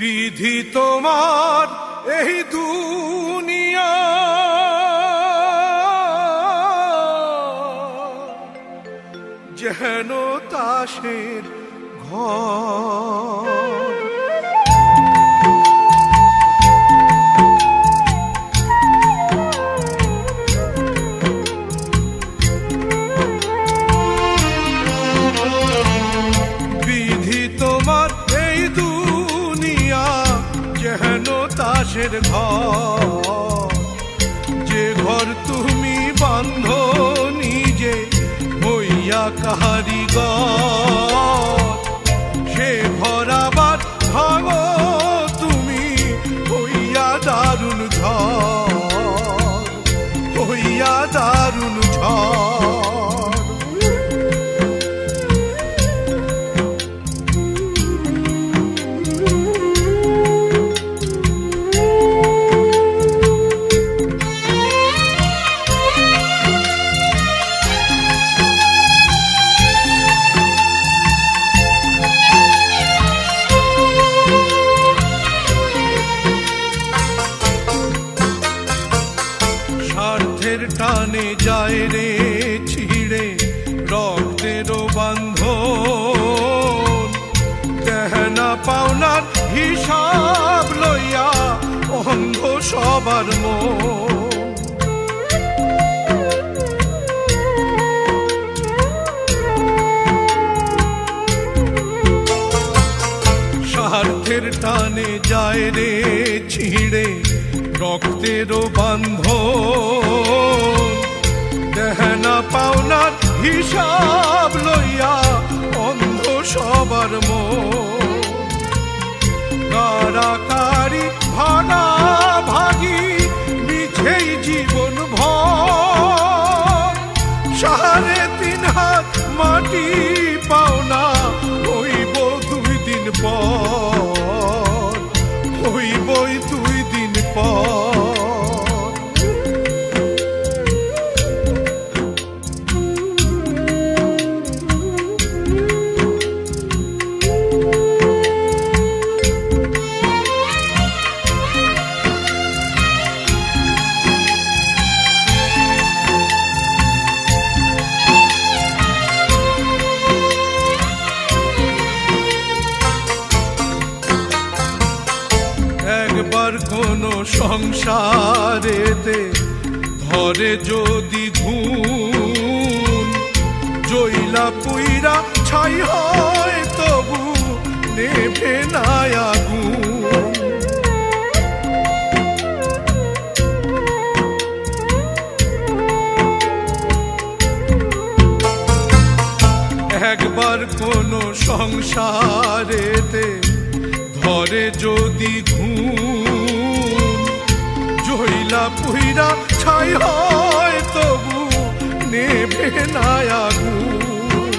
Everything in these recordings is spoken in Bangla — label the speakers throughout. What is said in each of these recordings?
Speaker 1: বিধি তোমার এই দুনিয়া। যেন তাসের ঘর। ঘর। যে ঘর তুমি বান্ধ নিজে হইয়া কাহারিগর স্বার্থের টানে যায় রে ছিড়ে রক্তেরও বান্ধ দেহনা পাওনার হিসাব লইয়া অন্ধ সবার স্বার্থের টানে যায় রে ছিঁড়ে রক্তেরও বান্ধ দেহনা পাওনার হিসাব লইয়া অন্ধ সবার মন। কারাকারি ভাগা ভাগি, মিছেই জীবন ভর। তিন হাত মাটি পাওনা, হইব দুই দিন পর। সংসারেতে ধরে যদি ঘুম জইলা পুইরা ছাই হয় তবু নেভে না আগুন। একবার কোন সংসারেতে ধরে যদি ঘুম জইলা পুইরা ছাই হয় তবু নেভে না আগুন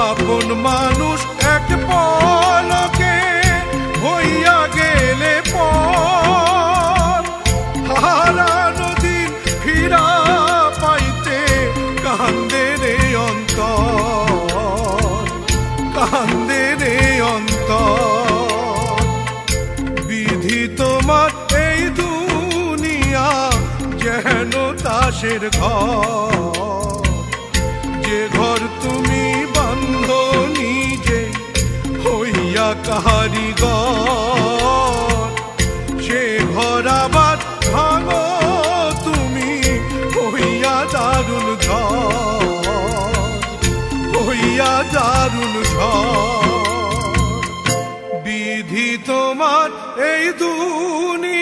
Speaker 1: আপন মানুষ এক পলকে হইয়া গেলে পর হারানো দিন ফিরা পাইতে কান্দে রে অন্তর, কান্দে তাসের ঘর। যে ঘর তুমি বান্ধ নিজে, হইয়া কাহারিগর সে ঘর আবার ভাঙো তুমি, হইয়া দারুণ ঝড় হইয়া দারুণ ঝড় বিধি তোমার এই দুনিয়া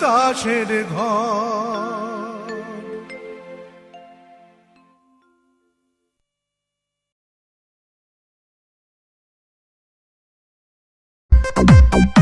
Speaker 1: তাসের ঘর।
Speaker 2: Thank